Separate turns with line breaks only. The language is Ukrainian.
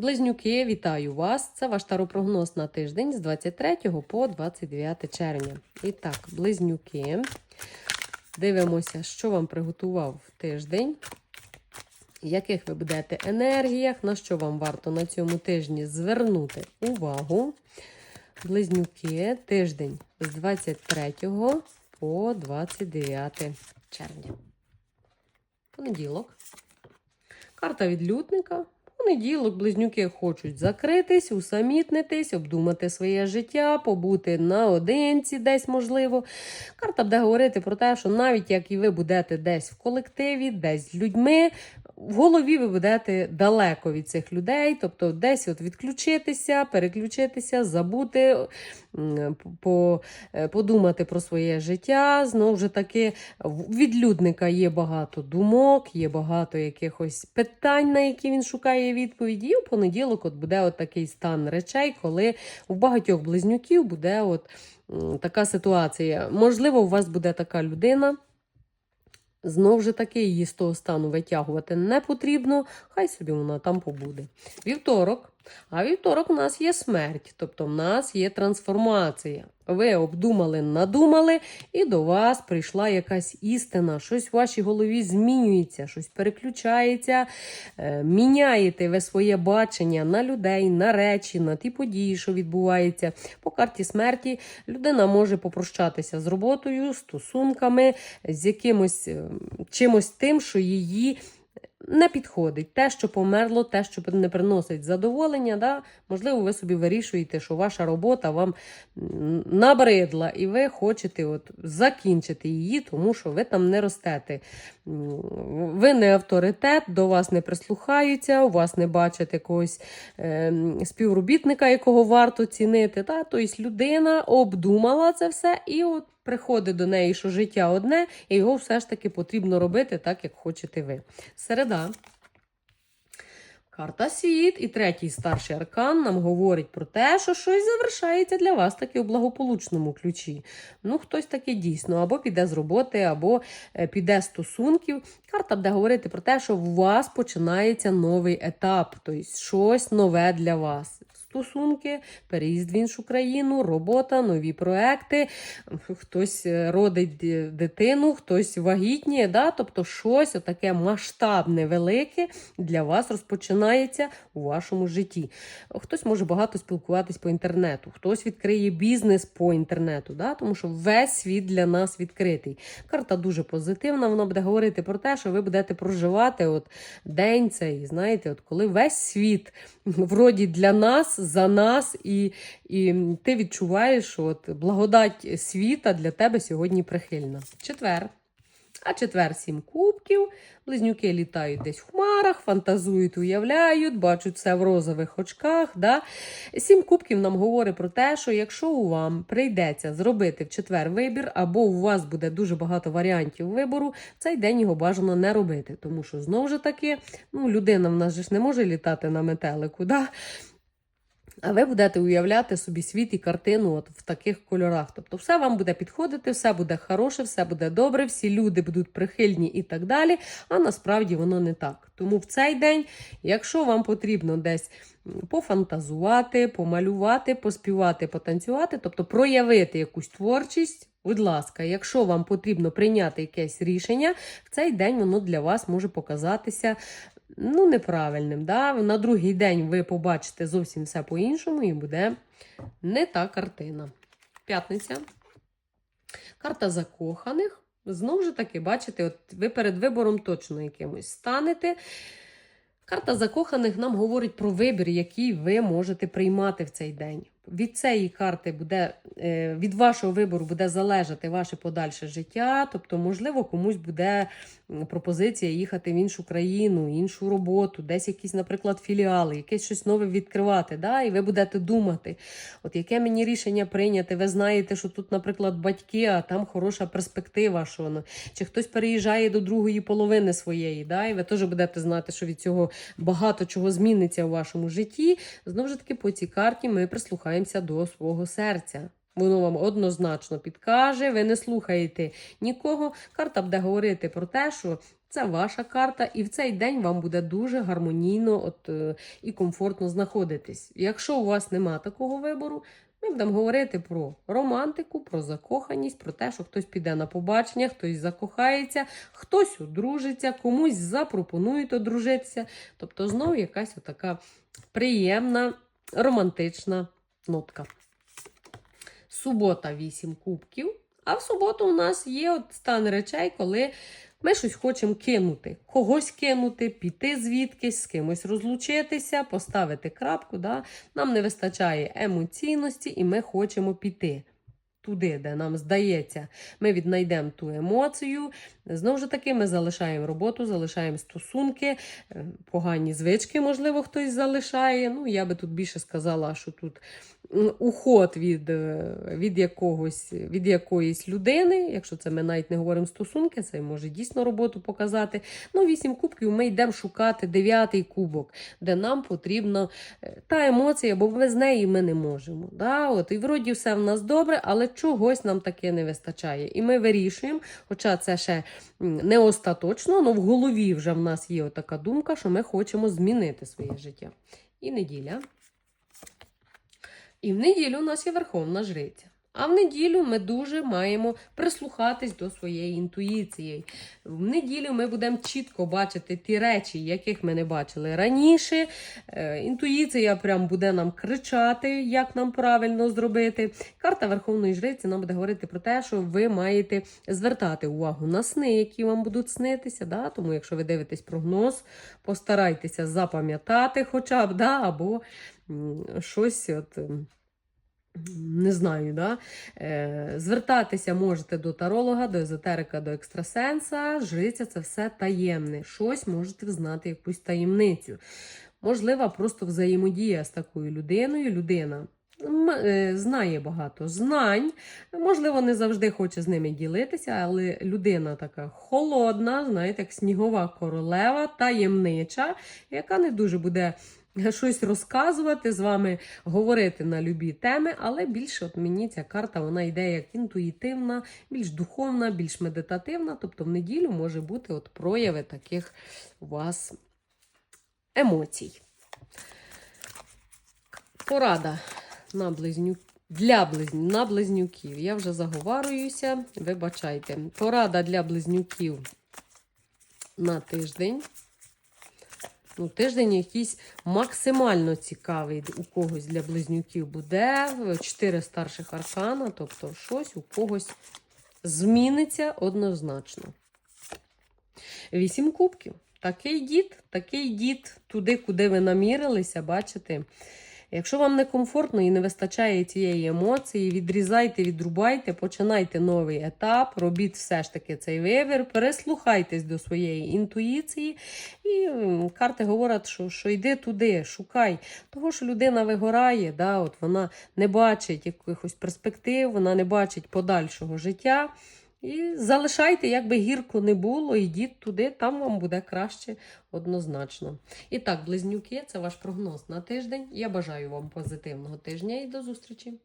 Близнюки, вітаю вас! Це ваш таропрогноз на тиждень з 23 по 29 червня. І так, близнюки. Дивимося, що вам приготував тиждень, яких ви будете енергіях, на що вам варто на цьому тижні звернути увагу. Близнюки, тиждень з 23 по 29 червня. Понеділок. Карта відлюдника. Понеділок близнюки хочуть закритись, усамітнитись, обдумати своє життя, побути наодинці десь можливо. Карта буде говорити про те, що навіть як і ви будете десь в колективі, десь з людьми, в голові ви будете далеко від цих людей, тобто десь от відключитися, переключитися, забути, по, е, подумати про своє життя. Знову ж таки, в відлюдника є багато думок, є багато якихось питань, на які він шукає відповіді. І в понеділок от буде от такий стан речей, коли у багатьох близнюків буде от така ситуація. Можливо, у вас буде така людина. Знову ж таки, її з того стану витягувати не потрібно, хай собі вона там побуде. Вівторок. А вівторок у нас є смерть, тобто в нас є трансформація. Ви обдумали, надумали, і до вас прийшла якась істина, щось в вашій голові змінюється, щось переключається, е, міняєте ви своє бачення на людей, на речі, на ті події, що відбуваються. По карті смерті людина може попрощатися з роботою, стосунками, з якимось е, чимось тим, що її не підходить. Те, що померло, те, що не приносить задоволення, да? можливо, ви собі вирішуєте, що ваша робота вам набридла, і ви хочете от закінчити її, тому що ви там не ростете. Ви не авторитет, до вас не прислухаються, у вас не бачать якогось е, співробітника, якого варто цінити. Да? Тобто людина обдумала це все і от приходить до неї, що життя одне, і його все ж таки потрібно робити так, як хочете ви. Середа. Карта світ і третій старший аркан нам говорить про те, що щось завершається для вас таки у благополучному ключі. Ну, хтось таки дійсно або піде з роботи, або е, піде з стосунків. Карта буде говорити про те, що у вас починається новий етап, тобто щось нове для вас. Стосунки, переїзд в іншу країну, робота, нові проекти, хтось е, родить дитину, хтось вагітніє, да? тобто щось таке масштабне, велике для вас розпочинається у вашому житті. Хтось може багато спілкуватись по інтернету, хтось відкриє бізнес по інтернету, да? тому що весь світ для нас відкритий. Карта дуже позитивна, вона буде говорити про те, що ви будете проживати от день цей, знаєте, от коли весь світ вроді для нас, за нас, і, і ти відчуваєш, що от благодать світа для тебе сьогодні прихильна. Четвер. А четвер сім кубків. Близнюки літають десь в хмарах, фантазують, уявляють, бачать все в розових очках. Да? Сім кубків нам говорить про те, що якщо вам прийдеться зробити в четвер вибір, або у вас буде дуже багато варіантів вибору, цей день його бажано не робити. Тому що знову ж таки, ну, людина в нас же ж не може літати на метелику. Да? А ви будете уявляти собі світ і картину от в таких кольорах. Тобто, все вам буде підходити, все буде хороше, все буде добре, всі люди будуть прихильні і так далі. А насправді воно не так. Тому в цей день, якщо вам потрібно десь пофантазувати, помалювати, поспівати, потанцювати, тобто проявити якусь творчість. Будь ласка, якщо вам потрібно прийняти якесь рішення, в цей день воно для вас може показатися ну, неправильним. Да? На другий день ви побачите зовсім все по-іншому і буде не та картина. П'ятниця. Карта закоханих. Знову ж таки, бачите, от ви перед вибором точно якимось станете. Карта закоханих нам говорить про вибір, який ви можете приймати в цей день. Від цієї карти буде, е, від вашого вибору буде залежати ваше подальше життя. Тобто, можливо, комусь буде пропозиція їхати в іншу країну, іншу роботу, десь якісь, наприклад, філіали, якесь щось нове відкривати. Да? І ви будете думати, от яке мені рішення прийняти. Ви знаєте, що тут, наприклад, батьки, а там хороша перспектива, що ну, чи хтось переїжджає до другої половини своєї, да? і ви теж будете знати, що від цього багато чого зміниться у вашому житті. Знову ж таки, по цій карті ми прислухаємося до свого серця. Воно вам однозначно підкаже, ви не слухаєте нікого. Карта буде говорити про те, що Це ваша карта, і в цей день вам буде дуже гармонійно от, е, і комфортно знаходитись. Якщо у вас нема такого вибору, ми будемо говорити про романтику, про закоханість, про те, що хтось піде на побачення, хтось закохається, хтось одружиться, комусь запропонують одружитися. Тобто, знову якась така приємна, романтична нотка. Субота 8 кубків. А в суботу у нас є от стан речей, коли ми щось хочемо кинути, когось кинути, піти звідкись, з кимось розлучитися, поставити крапку. Да? Нам не вистачає емоційності, і ми хочемо піти туди, де нам здається, ми віднайдемо ту емоцію. Знову ж таки, ми залишаємо роботу, залишаємо стосунки, е, погані звички, можливо, хтось залишає. Ну, я би тут більше сказала, що тут уход від, е, від, якогось, від якоїсь людини. Якщо це ми навіть не говоримо стосунки, це може дійсно роботу показати. Ну, вісім кубків ми йдемо шукати дев'ятий кубок, де нам потрібна е, та емоція, бо без неї ми не можемо. Да? От, і вроді все в нас добре, але чогось нам таке не вистачає. І ми вирішуємо, хоча це ще не остаточно, але в голові вже в нас є така думка, що ми хочемо змінити своє життя. І неділя. І в неділю у нас є Верховна Жриця. А в неділю ми дуже маємо прислухатись до своєї інтуїції. В неділю ми будемо чітко бачити ті речі, яких ми не бачили раніше. Е, інтуїція прям буде нам кричати, як нам правильно зробити. Карта Верховної Жриці нам буде говорити про те, що ви маєте звертати увагу на сни, які вам будуть снитися. Да? Тому, якщо ви дивитесь прогноз, постарайтеся запам'ятати хоча б, да? або щось. от... не знаю, да? Е, звертатися можете до таролога, до езотерика, до екстрасенса. Жриця це все таємне. Щось можете взнати, якусь таємницю. Можлива просто взаємодія з такою людиною. Людина е, знає багато знань, можливо, не завжди хоче з ними ділитися, але людина така холодна, знаєте, як снігова королева, таємнича, яка не дуже буде щось розказувати, з вами говорити на любі теми, але більше от мені ця карта вона йде як інтуїтивна, більш духовна, більш медитативна. Тобто в неділю може бути от прояви таких у вас емоцій. Порада на близню... для близню... на близнюків. Я вже заговарююся, вибачайте. Порада для близнюків на тиждень. Ну, тиждень якийсь максимально цікавий у когось для близнюків буде. Чотири старших аркана, тобто щось у когось зміниться однозначно. Вісім кубків. Такий дід, такий дід туди, куди ви намірилися, бачите. Якщо вам не комфортно і не вистачає цієї емоції, відрізайте, відрубайте, починайте новий етап, робіть все ж таки цей вибір, прислухайтесь до своєї інтуїції. І карти говорять, що, що йди туди, шукай. Того, що людина вигорає, да, от вона не бачить якихось перспектив, вона не бачить подальшого життя. І залишайте, як би гірко не було, йдіть туди, там вам буде краще однозначно. І так, близнюки, це ваш прогноз на тиждень. Я бажаю вам позитивного тижня і до зустрічі!